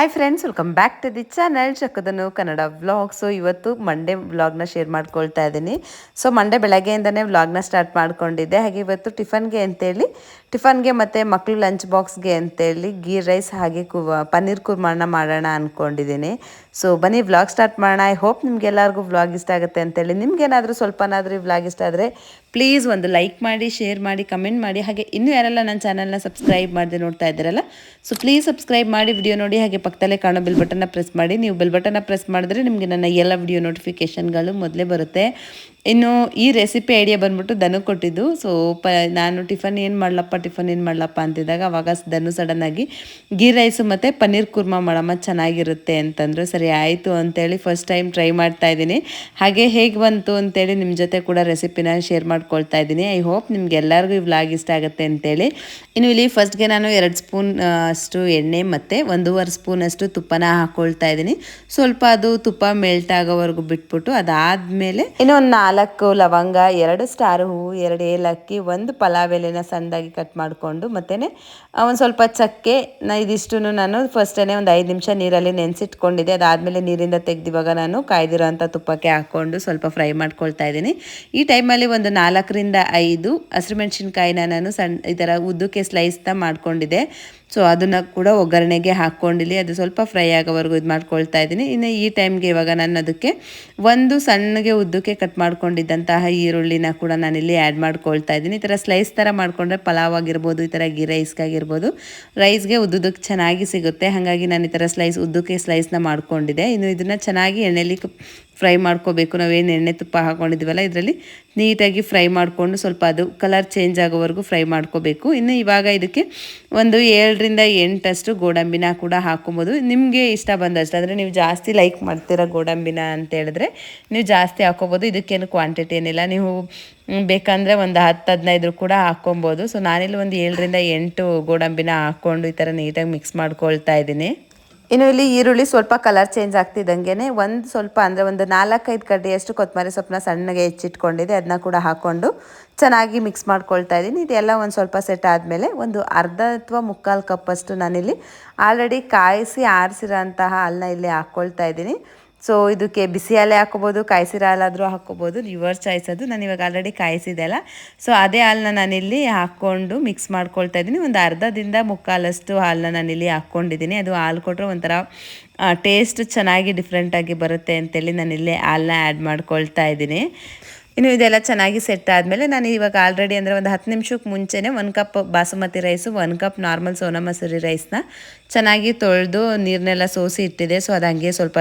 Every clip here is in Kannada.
Hi friends welcome back to the channel ಚಕ್ಕದನು Kannada vlog so ಇವತ್ತು ಮಂಡೇ ವ್ಲಾಗ್ನ ಶೇರ್ ಮಾಡ್ಕೊಳ್ತಾ ಇದ್ದೀನಿ. ಸೊ ಮಂಡೇ ಬೆಳಗ್ಗೆಯಿಂದನೇ ವ್ಲಾಗ್ನ ಸ್ಟಾರ್ಟ್ ಮಾಡ್ಕೊಂಡಿದ್ದೆ. ಹಾಗೆ ಇವತ್ತು ಟಿಫನ್ಗೆ ಅಂತೇಳಿ ಟಿಫನ್ಗೆ ಮತ್ತು ಮಕ್ಕಳು ಲಂಚ್ ಬಾಕ್ಸ್ಗೆ ಅಂತೇಳಿ ಗೀ ರೈಸ್ ಹಾಗೆ ಕು ಪನ್ನೀರ್ ಕುರ್ಮಾನ ಮಾಡೋಣ ಅಂದ್ಕೊಂಡಿದ್ದೀನಿ ಸೊ ಬನ್ನಿ ವ್ಲಾಗ್ ಸ್ಟಾರ್ಟ್ ಮಾಡೋಣ. ಐ ಹೋಪ್ ನಿಮ್ಗೆಲ್ಲರಿಗೂ ವ್ಲಾಗ್ ಇಷ್ಟ ಆಗುತ್ತೆ ಅಂತೇಳಿ. ನಿಮ್ಗೇನಾದರೂ ಸ್ವಲ್ಪನಾದರೂ ಈ ವ್ಲಾಗ್ ಇಷ್ಟ ಆದರೆ ಪ್ಲೀಸ್ ಒಂದು ಲೈಕ್ ಮಾಡಿ ಶೇರ್ ಮಾಡಿ ಕಮೆಂಟ್ ಮಾಡಿ. ಹಾಗೆ ಇನ್ನೂ ಯಾರೆಲ್ಲ ನನ್ನ ಚಾನಲ್ನ ಸಬ್ಸ್ಕ್ರೈಬ್ ಮಾಡದೆ ನೋಡ್ತಾ ಇದ್ದೀರಲ್ಲ ಸೊ ಪ್ಲೀಸ್ ಸಬ್ಸ್ಕ್ರೈಬ್ ಮಾಡಿ ವಿಡಿಯೋ ನೋಡಿ. ಹಾಗೆ ಪಕ್ಕದಲ್ಲೇ ಕಾಣೋ ಬೆಲ್ ಬಟನ್ನ ಪ್ರೆಸ್ ಮಾಡಿ. ನೀವು ಬಿಲ್ ಬಟನ್ನ ಪ್ರೆಸ್ ಮಾಡಿದ್ರೆ ನಿಮಗೆ ನನ್ನ ಎಲ್ಲ ವಿಡಿಯೋ ನೋಟಿಫಿಕೇಷನ್ಗಳು ಮೊದಲೇ ಬರುತ್ತೆ. ಇನ್ನು ಈ ರೆಸಿಪಿ ಐಡಿಯಾ ಬಂದ್ಬಿಟ್ಟು ದನು ಕೊಟ್ಟಿದ್ದು. ಸೊ ಪ, ನಾನು ಟಿಫನ್ ಏನು ಮಾಡಲಪ್ಪ ಟಿಫನ್ ಏನು ಮಾಡ್ಲಪ್ಪ ಅಂತಿದ್ದಾಗ ಅವಾಗ ಧನು ಸಡನ್ನಾಗಿ ಗೀ ರೈಸು ಮತ್ತು ಪನ್ನೀರ್ ಕುರ್ಮಾ ಮಾಡಮ್ಮ ಚೆನ್ನಾಗಿರುತ್ತೆ ಅಂತಂದರು. ಸರಿ, ಆಯಿತು ಅಂತೇಳಿ ಫಸ್ಟ್ ಟೈಮ್ ಟ್ರೈ ಮಾಡ್ತಾ ಇದ್ದೀನಿ. ಹಾಗೆ ಹೇಗೆ ಬಂತು ಅಂತೇಳಿ ನಿಮ್ಮ ಜೊತೆ ಕೂಡ ರೆಸಿಪಿನ ಶೇರ್ ಮಾಡ್ಕೊಳ್ತಾ ಇದ್ದೀನಿ. ಐ ಹೋಪ್ ನಿಮ್ಗೆ ಎಲ್ಲರಿಗೂ ಈ ವ್ಲಾಗ್ ಇಷ್ಟ ಆಗುತ್ತೆ ಅಂತೇಳಿ. ಇನ್ನು ಇಲ್ಲಿ ಫಸ್ಟ್ಗೆ ನಾನು ಎರಡು ಸ್ಪೂನ್ ಅಷ್ಟು ಎಣ್ಣೆ ಮತ್ತು ಒಂದೂವರೆ ಸ್ಪೂನ್ ಅಷ್ಟು ತುಪ್ಪನ ಹಾಕ್ಕೊಳ್ತಾ ಇದ್ದೀನಿ. ಸ್ವಲ್ಪ ಅದು ತುಪ್ಪ ಮೆಲ್ಟ್ ಆಗೋವರೆಗೂ ಬಿಟ್ಬಿಟ್ಟು ಅದಾದಮೇಲೆ ಇನ್ನೊಂದು ನಾಲ್ಕು ಲವಂಗ, ಎರಡು ಸ್ಟಾರ್ ಹೂವು, ಎರಡು ಏಲಕ್ಕಿ, ಒಂದು ಪಲಾವ್ ಎಲೆನ ಸಣ್ಣದಾಗಿ ಕಟ್ ಮಾಡಿಕೊಂಡು ಮತ್ತು ಒಂದು ಸ್ವಲ್ಪ ಚಕ್ಕೆ, ನಾ ಇದಿಷ್ಟು ನಾನು ಫಸ್ಟೇ ಒಂದು ಐದು ನಿಮಿಷ ನೀರಲ್ಲಿ ನೆನೆಸಿಟ್ಕೊಂಡಿದ್ದೆ. ಅದಾದಮೇಲೆ ನೀರಿಂದ ತೆಗೆದಿವಾಗ ನಾನು ಕಾಯ್ದಿರೋಂಥ ತುಪ್ಪಕ್ಕೆ ಹಾಕ್ಕೊಂಡು ಸ್ವಲ್ಪ ಫ್ರೈ ಮಾಡ್ಕೊಳ್ತಾ ಇದ್ದೀನಿ. ಈ ಟೈಮಲ್ಲಿ ಒಂದು ನಾಲ್ಕರಿಂದ ಐದು ಹಸಿರುಮೆಣ್ಸಿನ್ಕಾಯಿನ ನಾನು ಸಣ್ಣ ಈ ಥರ ಉದ್ದಕ್ಕೆ ಸ್ಲೈಸ್ನ ಮಾಡ್ಕೊಂಡಿದ್ದೆ. ಸೊ ಅದನ್ನು ಕೂಡ ಒಗ್ಗರಣೆಗೆ ಹಾಕ್ಕೊಂಡಿಲ್ಲಿ. ಅದು ಸ್ವಲ್ಪ ಫ್ರೈ ಆಗೋವರೆಗೂ ಇದು ಮಾಡ್ಕೊಳ್ತಾ ಇದ್ದೀನಿ. ಇನ್ನು ಈ ಟೈಮ್ಗೆ ಇವಾಗ ನಾನು ಅದಕ್ಕೆ ಒಂದು ಸಣ್ಣಗೆ ಉದ್ದಕ್ಕೆ ಕಟ್ ಮಾಡ್ಕೊಂಡಿದ್ದಂತಹ ಈರುಳ್ಳಿನ ಕೂಡ ನಾನಿಲ್ಲಿ ಆ್ಯಡ್ ಮಾಡ್ಕೊಳ್ತಾ ಇದ್ದೀನಿ. ಈ ಥರ ಸ್ಲೈಸ್ ಥರ ಮಾಡಿಕೊಂಡ್ರೆ ಪಲಾವ್ ಆಗಿರ್ಬೋದು, ಈ ಥರ ಗೀ ರೈಸ್ಗಾಗಿರ್ಬೋದು ರೈಸ್ಗೆ ಉದ್ದುದಕ್ಕೆ ಚೆನ್ನಾಗಿ ಸಿಗುತ್ತೆ. ಹಾಗಾಗಿ ನಾನು ಈ ಥರ ಸ್ಲೈಸ್ ಉದ್ದಕ್ಕೆ ಸ್ಲೈಸ್ನ ಮಾಡಿಕೊಂಡಿದ್ದೆ. ಇನ್ನು ಇದನ್ನು ಚೆನ್ನಾಗಿ ಎಣ್ಣೆಲಿ ಫ್ರೈ ಮಾಡ್ಕೋಬೇಕು. ನಾವೇನು ಎಣ್ಣೆ ತುಪ್ಪ ಹಾಕ್ಕೊಂಡಿದ್ದೀವಲ್ಲ ಇದರಲ್ಲಿ ನೀಟಾಗಿ ಫ್ರೈ ಮಾಡಿಕೊಂಡು ಸ್ವಲ್ಪ ಅದು ಕಲರ್ ಚೇಂಜ್ ಆಗೋವರೆಗೂ ಫ್ರೈ ಮಾಡ್ಕೋಬೇಕು. ಇನ್ನು ಇವಾಗ ಇದಕ್ಕೆ ಒಂದು ಏಳರಿಂದ ಎಂಟಷ್ಟು ಗೋಡಂಬಿನ ಕೂಡ ಹಾಕೊಬೋದು ನಿಮಗೆ ಇಷ್ಟ ಬಂದಷ್ಟು, ಅಂದರೆ ನೀವು ಜಾಸ್ತಿ ಲೈಕ್ ಮಾಡ್ತೀರ ಗೋಡಂಬಿನ ಅಂತ ಹೇಳಿದ್ರೆ ನೀವು ಜಾಸ್ತಿ ಹಾಕೋಬೋದು ಇದಕ್ಕೇನು ಕ್ವಾಂಟಿಟಿ ಏನಿಲ್ಲ. ನೀವು ಬೇಕಂದರೆ ಒಂದು ಹತ್ತು ಹದಿನೈದು ಕೂಡ ಹಾಕ್ಕೊಬೋದು. ಸೊ ನಾನಿಲ್ಲಿ ಒಂದು ಏಳರಿಂದ ಎಂಟು ಗೋಡಂಬಿನ ಹಾಕ್ಕೊಂಡು ಈ ಥರ ನೀಟಾಗಿ ಮಿಕ್ಸ್ ಮಾಡ್ಕೊಳ್ತಾ ಇದ್ದೀನಿ. ಇನ್ನು ಇಲ್ಲಿ ಈರುಳ್ಳಿ ಸ್ವಲ್ಪ ಕಲರ್ ಚೇಂಜ್ ಆಗ್ತಿದ್ದಂಗೆ ಒಂದು ಸ್ವಲ್ಪ ಅಂದರೆ ಒಂದು ನಾಲ್ಕೈದು ಕಡ್ಡಿಯಷ್ಟು ಕೊತ್ತಂಬರಿ ಸೊಪ್ಪನ್ನ ಸಣ್ಣಗೆ ಹೆಚ್ಚಿಟ್ಕೊಂಡಿದೆ ಅದನ್ನ ಕೂಡ ಹಾಕ್ಕೊಂಡು ಚೆನ್ನಾಗಿ ಮಿಕ್ಸ್ ಮಾಡ್ಕೊಳ್ತಾ ಇದ್ದೀನಿ. ಇದೆಲ್ಲ ಒಂದು ಸ್ವಲ್ಪ ಸೆಟ್ ಆದಮೇಲೆ ಒಂದು ಅರ್ಧ ಅಥವಾ ಮುಕ್ಕಾಲು ಕಪ್ಪಷ್ಟು ನಾನಿಲ್ಲಿ ಆಲ್ರೆಡಿ ಕಾಯಿಸಿ ಆರಿಸಿರೋಂತಹ ಹಾಲನ್ನ ಇಲ್ಲಿ ಹಾಕ್ಕೊಳ್ತಾ ಇದ್ದೀನಿ. ಸೊ ಇದಕ್ಕೆ ಬಿಸಿ ಹಾಲೆ ಹಾಕೋಬೋದು ಕಾಯಿಸಿರೋ ಹಾಲಾದರೂ ಯುವರ್ ಚಾಯ್ಸ್ ಅದು. ನಾನು ಇವಾಗ ಆಲ್ರೆಡಿ ಕಾಯಿಸಿದೆ ಅಲ್ಲ. ಸೊ ಅದೇ ಹಾಲನ್ನ ನಾನಿಲ್ಲಿ ಹಾಕ್ಕೊಂಡು ಮಿಕ್ಸ್ ಮಾಡ್ಕೊಳ್ತಾ ಇದ್ದೀನಿ. ಒಂದು ಅರ್ಧದಿಂದ ಮುಕ್ಕಾಲಷ್ಟು ಹಾಲನ್ನ ನಾನಿಲ್ಲಿ ಹಾಕ್ಕೊಂಡಿದ್ದೀನಿ. ಅದು ಹಾಲು ಕೊಟ್ಟರೆ ಒಂಥರ ಟೇಸ್ಟ್ ಚೆನ್ನಾಗಿ ಡಿಫ್ರೆಂಟಾಗಿ ಬರುತ್ತೆ ಅಂತೇಳಿ ನಾನಿಲ್ಲಿ ಹಾಲನ್ನ ಆ್ಯಡ್ ಮಾಡ್ಕೊಳ್ತಾ ಇದ್ದೀನಿ. ಇನ್ನು ಇದೆಲ್ಲ ಚೆನ್ನಾಗಿ ಸೆಟ್ ಆದಮೇಲೆ ನಾನು ಇವಾಗ ಆಲ್ರೆಡಿ ಅಂದರೆ ಒಂದು ಹತ್ತು ನಿಮಿಷಕ್ಕೆ ಮುಂಚೆನೇ ಒಂದು ಕಪ್ ಬಾಸುಮತಿ ರೈಸು ಒಂದು ಕಪ್ ನಾರ್ಮಲ್ ಸೋನಾ ಮಸೂರಿ ರೈಸ್ನ ಚೆನ್ನಾಗಿ ತೊಳೆದು ನೀರನ್ನೆಲ್ಲ ಸೋಸಿ ಇಟ್ಟಿದೆ. ಸೊ ಅದು ಹಂಗೆ ಸ್ವಲ್ಪ